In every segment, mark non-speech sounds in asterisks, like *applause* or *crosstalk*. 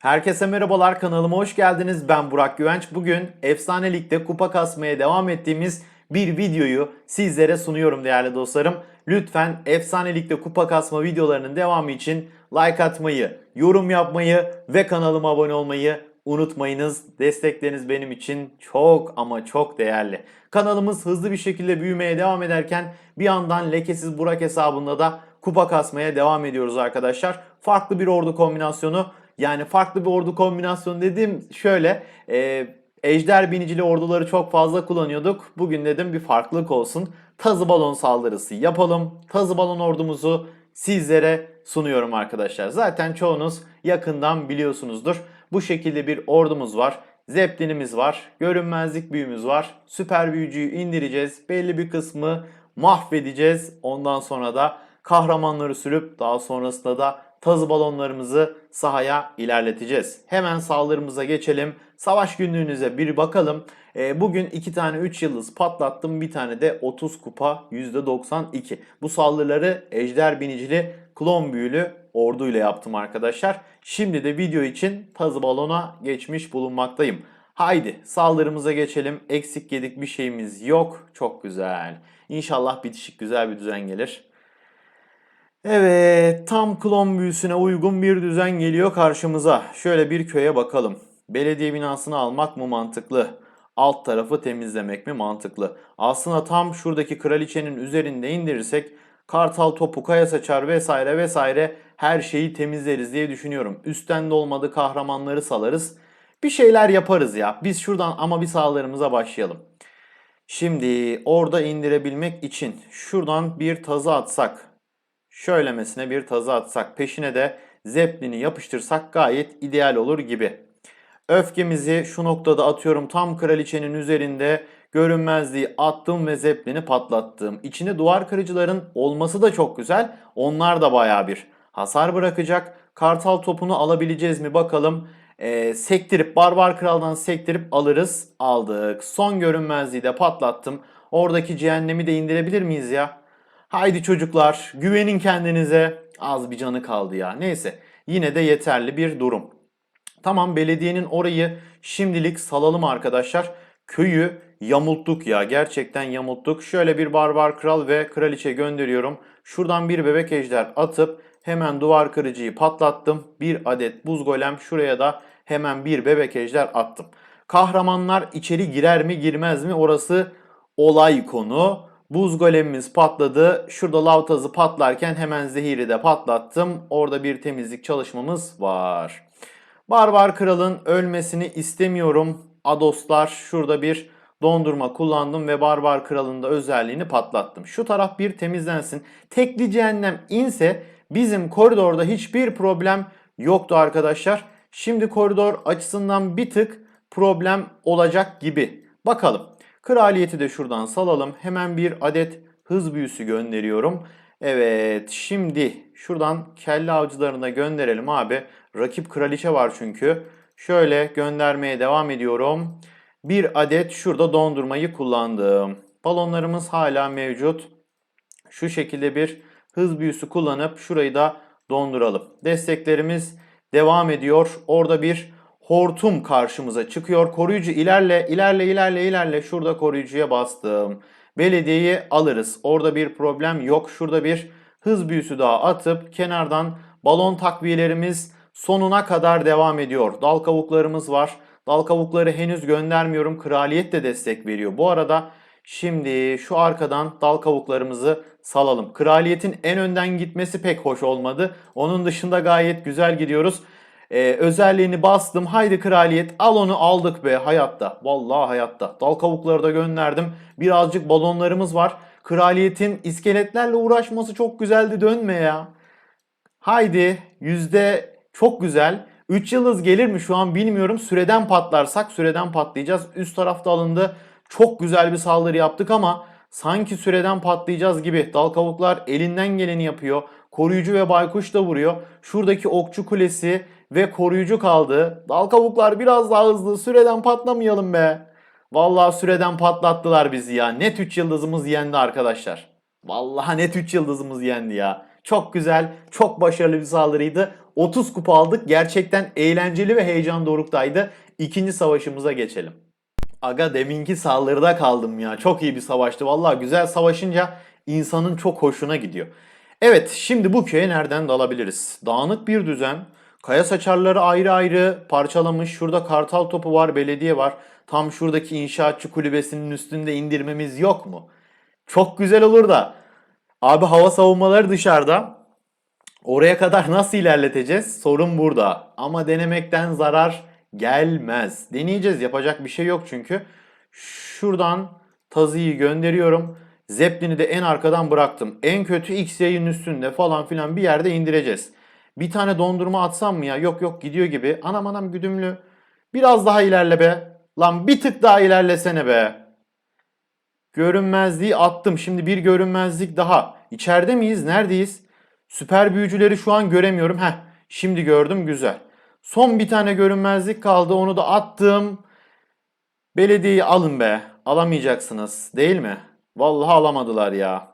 Herkese merhabalar kanalıma hoş geldiniz. Ben Burak Güvenç. Bugün Efsane Lig'de kupa kasmaya devam ettiğimiz bir videoyu sizlere sunuyorum değerli dostlarım. Lütfen Efsane Lig'de kupa kasma videolarının devamı için like atmayı, yorum yapmayı ve kanalıma abone olmayı unutmayınız. Destekleriniz benim için çok ama çok değerli. Kanalımız hızlı bir şekilde büyümeye devam ederken bir yandan lekesiz Burak hesabında da kupa kasmaya devam ediyoruz arkadaşlar. Farklı bir ordu kombinasyonu yani farklı bir ordu kombinasyonu dediğim şöyle e, ejder binicili orduları çok fazla kullanıyorduk. Bugün dedim bir farklılık olsun. Tazı balon saldırısı yapalım. Tazı balon ordumuzu sizlere sunuyorum arkadaşlar. Zaten çoğunuz yakından biliyorsunuzdur. Bu şekilde bir ordumuz var. Zeplinimiz var. Görünmezlik büyümüz var. Süper büyücüyü indireceğiz. Belli bir kısmı mahvedeceğiz. Ondan sonra da kahramanları sürüp daha sonrasında da tazı balonlarımızı sahaya ilerleteceğiz. Hemen saldırımıza geçelim. Savaş günlüğünüze bir bakalım. Ee, bugün 2 tane 3 yıldız patlattım. Bir tane de 30 kupa %92. Bu saldırıları ejder binicili klon büyülü orduyla yaptım arkadaşlar. Şimdi de video için tazı balona geçmiş bulunmaktayım. Haydi saldırımıza geçelim. Eksik yedik bir şeyimiz yok. Çok güzel. İnşallah bitişik güzel bir düzen gelir. Evet, tam klon büyüsüne uygun bir düzen geliyor karşımıza. Şöyle bir köye bakalım. Belediye binasını almak mı mantıklı? Alt tarafı temizlemek mi mantıklı? Aslında tam şuradaki kraliçenin üzerinde indirirsek kartal topu, kaya saçar vesaire vesaire her şeyi temizleriz diye düşünüyorum. Üstten de olmadı kahramanları salarız. Bir şeyler yaparız ya. Biz şuradan ama bir sağlarımıza başlayalım. Şimdi orada indirebilmek için şuradan bir tazı atsak şöylemesine bir tazı atsak peşine de zeplini yapıştırsak gayet ideal olur gibi. Öfkemizi şu noktada atıyorum tam kraliçenin üzerinde görünmezliği attım ve zeplini patlattım. İçinde duvar kırıcıların olması da çok güzel. Onlar da baya bir hasar bırakacak. Kartal topunu alabileceğiz mi bakalım. Ee, sektirip barbar kraldan sektirip alırız. Aldık. Son görünmezliği de patlattım. Oradaki cehennemi de indirebilir miyiz ya? Haydi çocuklar güvenin kendinize. Az bir canı kaldı ya. Neyse yine de yeterli bir durum. Tamam belediyenin orayı şimdilik salalım arkadaşlar. Köyü yamulttuk ya gerçekten yamulttuk. Şöyle bir barbar kral ve kraliçe gönderiyorum. Şuradan bir bebek ejder atıp hemen duvar kırıcıyı patlattım. Bir adet buz golem şuraya da hemen bir bebek ejder attım. Kahramanlar içeri girer mi girmez mi orası olay konu. Buz golemimiz patladı. Şurada lav tazı patlarken hemen zehiri de patlattım. Orada bir temizlik çalışmamız var. Barbar kralın ölmesini istemiyorum. Adoslar şurada bir dondurma kullandım ve Barbar kralın da özelliğini patlattım. Şu taraf bir temizlensin. Tekli cehennem inse bizim koridorda hiçbir problem yoktu arkadaşlar. Şimdi koridor açısından bir tık problem olacak gibi. Bakalım. Kraliyeti de şuradan salalım. Hemen bir adet hız büyüsü gönderiyorum. Evet şimdi şuradan kelle avcılarına gönderelim abi. Rakip kraliçe var çünkü. Şöyle göndermeye devam ediyorum. Bir adet şurada dondurmayı kullandım. Balonlarımız hala mevcut. Şu şekilde bir hız büyüsü kullanıp şurayı da donduralım. Desteklerimiz devam ediyor. Orada bir hortum karşımıza çıkıyor. Koruyucu ilerle, ilerle, ilerle, ilerle. Şurada koruyucuya bastım. Belediyeyi alırız. Orada bir problem yok. Şurada bir hız büyüsü daha atıp kenardan balon takviyelerimiz sonuna kadar devam ediyor. Dal kavuklarımız var. Dal kavukları henüz göndermiyorum. Kraliyet de destek veriyor. Bu arada şimdi şu arkadan dal kavuklarımızı salalım. Kraliyetin en önden gitmesi pek hoş olmadı. Onun dışında gayet güzel gidiyoruz. Ee, özelliğini bastım. Haydi kraliyet al onu aldık be hayatta. Vallahi hayatta. Dal kavukları da gönderdim. Birazcık balonlarımız var. Kraliyetin iskeletlerle uğraşması çok güzeldi dönme ya. Haydi yüzde çok güzel. 3 yıldız gelir mi şu an bilmiyorum. Süreden patlarsak süreden patlayacağız. Üst tarafta alındı. Çok güzel bir saldırı yaptık ama sanki süreden patlayacağız gibi. Dal kavuklar elinden geleni yapıyor. Koruyucu ve baykuş da vuruyor. Şuradaki okçu kulesi ve koruyucu kaldı. Dal kavuklar biraz daha hızlı. Süreden patlamayalım be. Vallahi süreden patlattılar bizi ya. Net 3 yıldızımız yendi arkadaşlar. Vallahi net 3 yıldızımız yendi ya. Çok güzel, çok başarılı bir saldırıydı. 30 kupa aldık. Gerçekten eğlenceli ve heyecan doruktaydı. İkinci savaşımıza geçelim. Aga deminki saldırıda kaldım ya. Çok iyi bir savaştı. Vallahi güzel savaşınca insanın çok hoşuna gidiyor. Evet şimdi bu köye nereden dalabiliriz? Dağınık bir düzen. Kaya saçarları ayrı ayrı parçalamış. Şurada kartal topu var, belediye var. Tam şuradaki inşaatçı kulübesinin üstünde indirmemiz yok mu? Çok güzel olur da. Abi hava savunmaları dışarıda. Oraya kadar nasıl ilerleteceğiz? Sorun burada. Ama denemekten zarar gelmez. Deneyeceğiz. Yapacak bir şey yok çünkü. Şuradan tazıyı gönderiyorum. Zeppelin'i de en arkadan bıraktım. En kötü X yayın üstünde falan filan bir yerde indireceğiz. Bir tane dondurma atsam mı ya? Yok yok gidiyor gibi. Anam anam güdümlü. Biraz daha ilerle be. Lan bir tık daha ilerlesene be. Görünmezliği attım. Şimdi bir görünmezlik daha. İçeride miyiz? Neredeyiz? Süper büyücüleri şu an göremiyorum. Heh, şimdi gördüm. Güzel. Son bir tane görünmezlik kaldı. Onu da attım. Belediyeyi alın be. Alamayacaksınız. Değil mi? Vallahi alamadılar ya.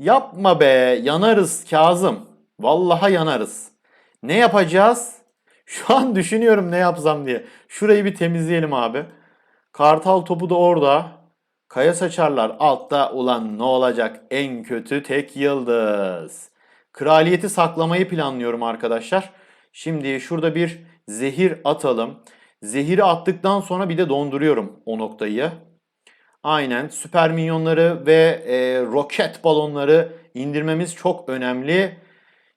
Yapma be. Yanarız Kazım. Vallahi yanarız. Ne yapacağız? *laughs* Şu an düşünüyorum ne yapsam diye. Şurayı bir temizleyelim abi. Kartal topu da orada. Kaya saçarlar altta ulan ne olacak en kötü tek yıldız. Kraliyeti saklamayı planlıyorum arkadaşlar. Şimdi şurada bir zehir atalım. Zehiri attıktan sonra bir de donduruyorum o noktayı. Aynen süper minyonları ve e, roket balonları indirmemiz çok önemli.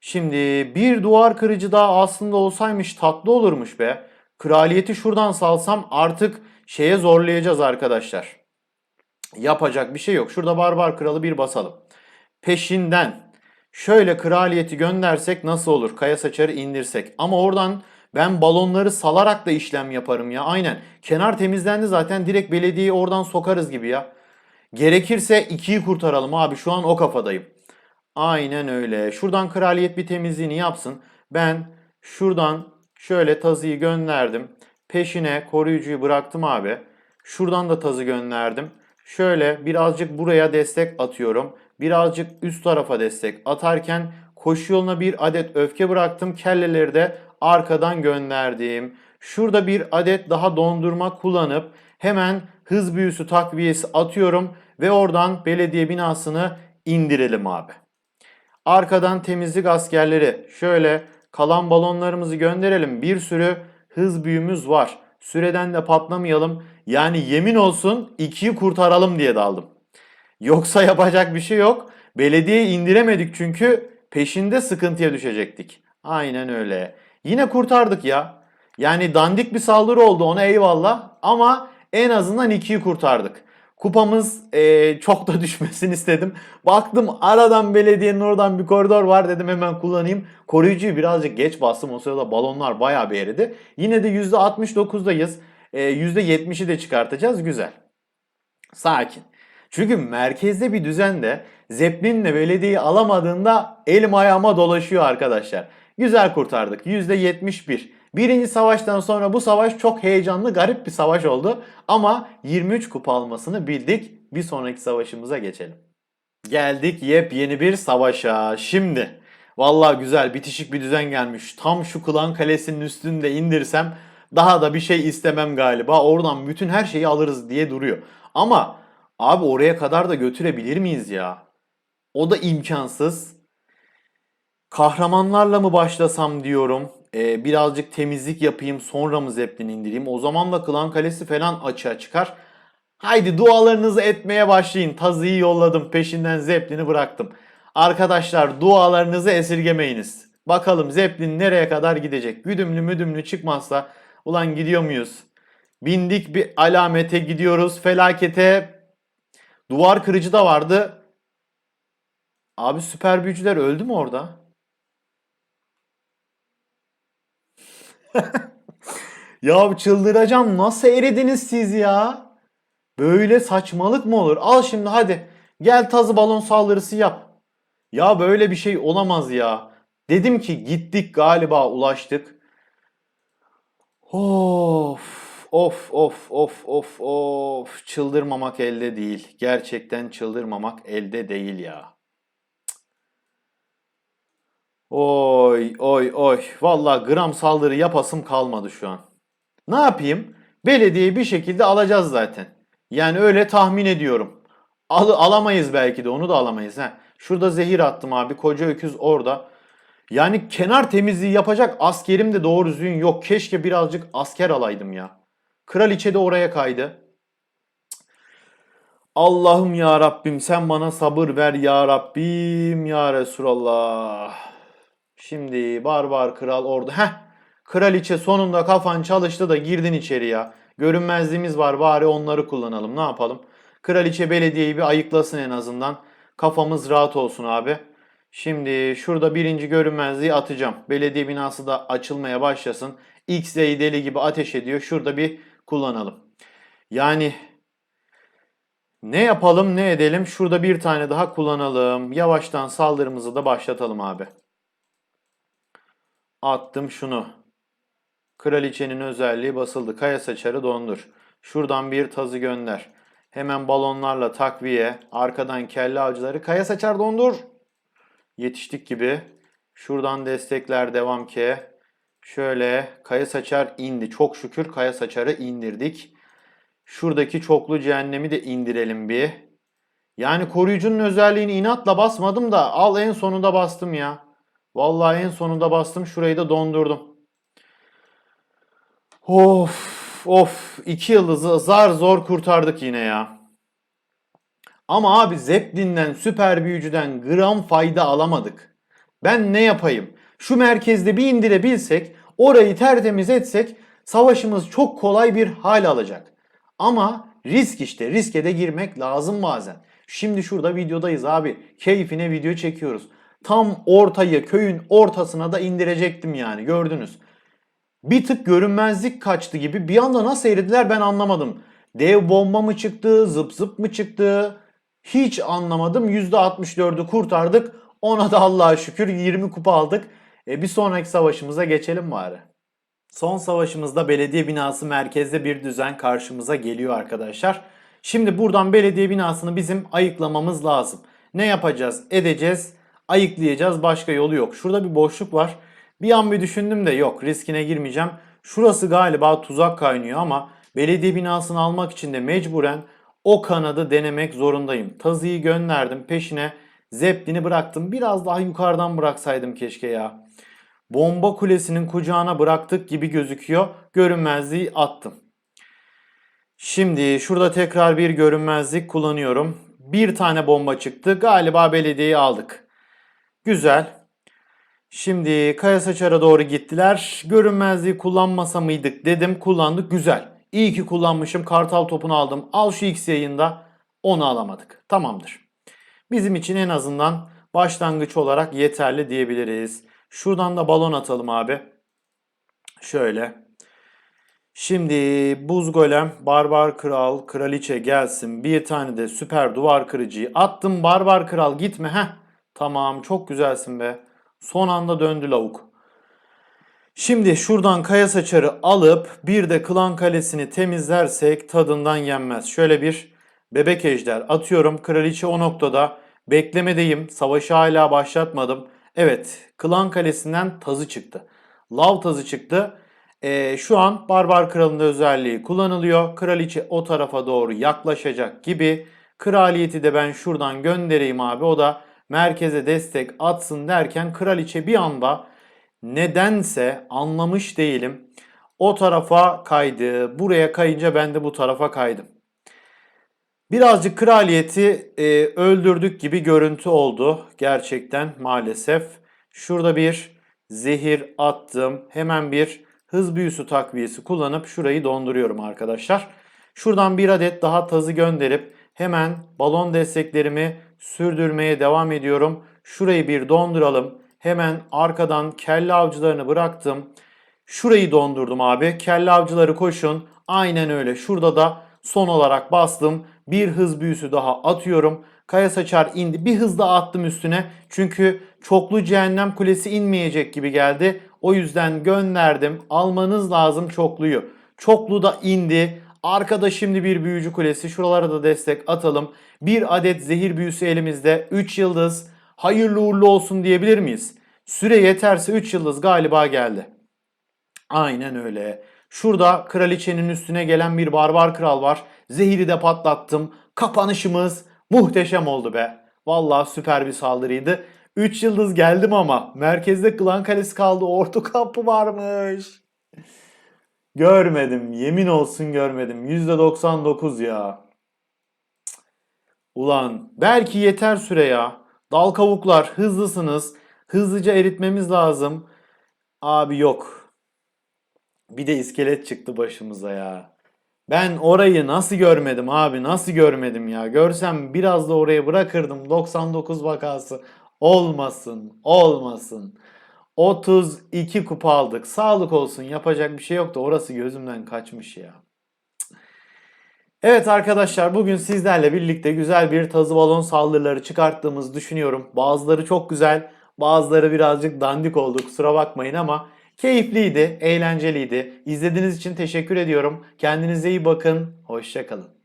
Şimdi bir duvar kırıcı daha aslında olsaymış tatlı olurmuş be. Kraliyeti şuradan salsam artık şeye zorlayacağız arkadaşlar. Yapacak bir şey yok. Şurada barbar kralı bir basalım. Peşinden şöyle kraliyeti göndersek nasıl olur? Kaya saçarı indirsek. Ama oradan ben balonları salarak da işlem yaparım ya. Aynen. Kenar temizlendi zaten. Direkt belediyeyi oradan sokarız gibi ya. Gerekirse ikiyi kurtaralım abi. Şu an o kafadayım. Aynen öyle. Şuradan kraliyet bir temizliğini yapsın. Ben şuradan şöyle tazıyı gönderdim. Peşine koruyucuyu bıraktım abi. Şuradan da tazı gönderdim. Şöyle birazcık buraya destek atıyorum. Birazcık üst tarafa destek atarken koşu yoluna bir adet öfke bıraktım. Kelleleri de arkadan gönderdim. Şurada bir adet daha dondurma kullanıp hemen hız büyüsü takviyesi atıyorum ve oradan belediye binasını indirelim abi. Arkadan temizlik askerleri şöyle kalan balonlarımızı gönderelim. Bir sürü hız büyümüz var. Süreden de patlamayalım. Yani yemin olsun ikiyi kurtaralım diye daldım. Yoksa *laughs* yapacak bir şey yok. Belediye indiremedik çünkü peşinde sıkıntıya düşecektik. Aynen öyle. Yine kurtardık ya. Yani dandik bir saldırı oldu ona eyvallah ama en azından ikiyi kurtardık. Kupamız eee, çok da *laughs* düşmesin istedim. Baktım aradan belediyenin oradan bir koridor var dedim hemen kullanayım. Koruyucuyu birazcık geç bastım o sırada balonlar bayağı bir eridi. Yine de %69'dayız. Eee, %70'i de çıkartacağız güzel. Sakin. Çünkü merkezde bir düzende Zeppelin'le belediyeyi alamadığında elim ayağıma dolaşıyor arkadaşlar. Güzel kurtardık. %71. Birinci savaştan sonra bu savaş çok heyecanlı, garip bir savaş oldu. Ama 23 kupa almasını bildik. Bir sonraki savaşımıza geçelim. Geldik yepyeni bir savaşa. Şimdi vallahi güzel bitişik bir düzen gelmiş. Tam şu klan kalesinin üstünde indirsem daha da bir şey istemem galiba. Oradan bütün her şeyi alırız diye duruyor. Ama abi oraya kadar da götürebilir miyiz ya? O da imkansız. Kahramanlarla mı başlasam diyorum. Ee, birazcık temizlik yapayım sonra mı Zeppelin indireyim. O zaman da Klan Kalesi falan açığa çıkar. Haydi dualarınızı etmeye başlayın. Tazıyı yolladım peşinden Zeppelin'i bıraktım. Arkadaşlar dualarınızı esirgemeyiniz. Bakalım Zeppelin nereye kadar gidecek? Güdümlü müdümlü çıkmazsa ulan gidiyor muyuz? Bindik bir alamete gidiyoruz felakete. Duvar kırıcı da vardı. Abi süper büyücüler öldü mü orada? *laughs* Ya çıldıracağım. Nasıl eridiniz siz ya? Böyle saçmalık mı olur? Al şimdi hadi. Gel tazı balon saldırısı yap. Ya böyle bir şey olamaz ya. Dedim ki gittik galiba ulaştık. Of of of of of of çıldırmamak elde değil. Gerçekten çıldırmamak elde değil ya. Oy oy oy. Vallahi gram saldırı yapasım kalmadı şu an. Ne yapayım? Belediyeyi bir şekilde alacağız zaten. Yani öyle tahmin ediyorum. Al, alamayız belki de onu da alamayız. He. Şurada zehir attım abi. Koca öküz orada. Yani kenar temizliği yapacak askerim de doğru düzgün yok. Keşke birazcık asker alaydım ya. Kraliçe de oraya kaydı. Allah'ım ya Rabbim sen bana sabır ver ya Rabbim ya Resulallah. Şimdi barbar kral orada. Heh. Kraliçe sonunda kafan çalıştı da girdin içeri ya. Görünmezliğimiz var bari onları kullanalım. Ne yapalım? Kraliçe belediyeyi bir ayıklasın en azından. Kafamız rahat olsun abi. Şimdi şurada birinci görünmezliği atacağım. Belediye binası da açılmaya başlasın. X-Ray deli gibi ateş ediyor. Şurada bir kullanalım. Yani ne yapalım ne edelim? Şurada bir tane daha kullanalım. Yavaştan saldırımızı da başlatalım abi. Attım şunu. Kraliçenin özelliği basıldı. Kaya saçarı dondur. Şuradan bir tazı gönder. Hemen balonlarla takviye. Arkadan kelle avcıları. Kaya saçar dondur. Yetiştik gibi. Şuradan destekler devam ki. Şöyle kaya saçar indi. Çok şükür kaya saçarı indirdik. Şuradaki çoklu cehennemi de indirelim bir. Yani koruyucunun özelliğini inatla basmadım da al en sonunda bastım ya. Vallahi en sonunda bastım. Şurayı da dondurdum. Of of iki yıldızı zar zor kurtardık yine ya. Ama abi Zeppelin'den süper büyücüden gram fayda alamadık. Ben ne yapayım? Şu merkezde bir indirebilsek, orayı tertemiz etsek savaşımız çok kolay bir hal alacak. Ama risk işte riske de girmek lazım bazen. Şimdi şurada videodayız abi. Keyfine video çekiyoruz. Tam ortayı köyün ortasına da indirecektim yani gördünüz. Bir tık görünmezlik kaçtı gibi bir anda nasıl erediler ben anlamadım. Dev bomba mı çıktı, zıp zıp mı çıktı? Hiç anlamadım. %64'ü kurtardık. Ona da Allah'a şükür 20 kupa aldık. E bir sonraki savaşımıza geçelim bari. Son savaşımızda belediye binası merkezde bir düzen karşımıza geliyor arkadaşlar. Şimdi buradan belediye binasını bizim ayıklamamız lazım. Ne yapacağız? Edeceğiz, ayıklayacağız. Başka yolu yok. Şurada bir boşluk var. Bir an bir düşündüm de yok riskine girmeyeceğim. Şurası galiba tuzak kaynıyor ama belediye binasını almak için de mecburen o kanadı denemek zorundayım. Tazıyı gönderdim peşine Zeppelin'i bıraktım. Biraz daha yukarıdan bıraksaydım keşke ya. Bomba kulesinin kucağına bıraktık gibi gözüküyor. Görünmezliği attım. Şimdi şurada tekrar bir görünmezlik kullanıyorum. Bir tane bomba çıktı. Galiba belediyeyi aldık. Güzel. Şimdi Kaya Saçar'a doğru gittiler. Görünmezliği kullanmasa mıydık dedim. Kullandık. Güzel. İyi ki kullanmışım. Kartal topunu aldım. Al şu X yayında. Onu alamadık. Tamamdır. Bizim için en azından başlangıç olarak yeterli diyebiliriz. Şuradan da balon atalım abi. Şöyle. Şimdi buz golem, barbar kral, kraliçe gelsin. Bir tane de süper duvar kırıcıyı attım. Barbar kral gitme. Heh. Tamam çok güzelsin be. Son anda döndü lavuk. Şimdi şuradan kaya saçarı alıp bir de klan kalesini temizlersek tadından yenmez. Şöyle bir bebek ejder atıyorum. Kraliçe o noktada. Beklemedeyim. Savaşı hala başlatmadım. Evet klan kalesinden tazı çıktı. Lav tazı çıktı. Ee, şu an barbar kralın da özelliği kullanılıyor. Kraliçe o tarafa doğru yaklaşacak gibi. Kraliyeti de ben şuradan göndereyim abi. O da merkeze destek atsın derken kraliçe bir anda nedense anlamış değilim. O tarafa kaydı. Buraya kayınca ben de bu tarafa kaydım. Birazcık kraliyeti e, öldürdük gibi görüntü oldu. Gerçekten maalesef. Şurada bir zehir attım. Hemen bir hız büyüsü takviyesi kullanıp şurayı donduruyorum arkadaşlar. Şuradan bir adet daha tazı gönderip hemen balon desteklerimi sürdürmeye devam ediyorum. Şurayı bir donduralım. Hemen arkadan kelle avcılarını bıraktım. Şurayı dondurdum abi. Kelle avcıları koşun. Aynen öyle. Şurada da son olarak bastım. Bir hız büyüsü daha atıyorum. Kaya saçar indi. Bir hız daha attım üstüne. Çünkü çoklu cehennem kulesi inmeyecek gibi geldi. O yüzden gönderdim. Almanız lazım çokluyu. Çoklu da indi. Arkada şimdi bir büyücü kulesi. Şuralara da destek atalım. Bir adet zehir büyüsü elimizde. 3 yıldız. Hayırlı uğurlu olsun diyebilir miyiz? Süre yeterse 3 yıldız galiba geldi. Aynen öyle. Şurada kraliçenin üstüne gelen bir barbar kral var. Zehiri de patlattım. Kapanışımız muhteşem oldu be. Vallahi süper bir saldırıydı. 3 yıldız geldim ama merkezde klan kalesi kaldı. Orta kapı varmış. Görmedim. Yemin olsun görmedim. %99 ya. Ulan belki yeter süre ya. Dal kavuklar hızlısınız. Hızlıca eritmemiz lazım. Abi yok. Bir de iskelet çıktı başımıza ya. Ben orayı nasıl görmedim abi? Nasıl görmedim ya? Görsem biraz da oraya bırakırdım. 99 vakası. Olmasın. Olmasın. 32 kupa aldık. Sağlık olsun. Yapacak bir şey yok da orası gözümden kaçmış ya. Evet arkadaşlar bugün sizlerle birlikte güzel bir tazı balon saldırıları çıkarttığımızı düşünüyorum. Bazıları çok güzel, bazıları birazcık dandik oldu kusura bakmayın ama keyifliydi, eğlenceliydi. İzlediğiniz için teşekkür ediyorum. Kendinize iyi bakın, hoşçakalın.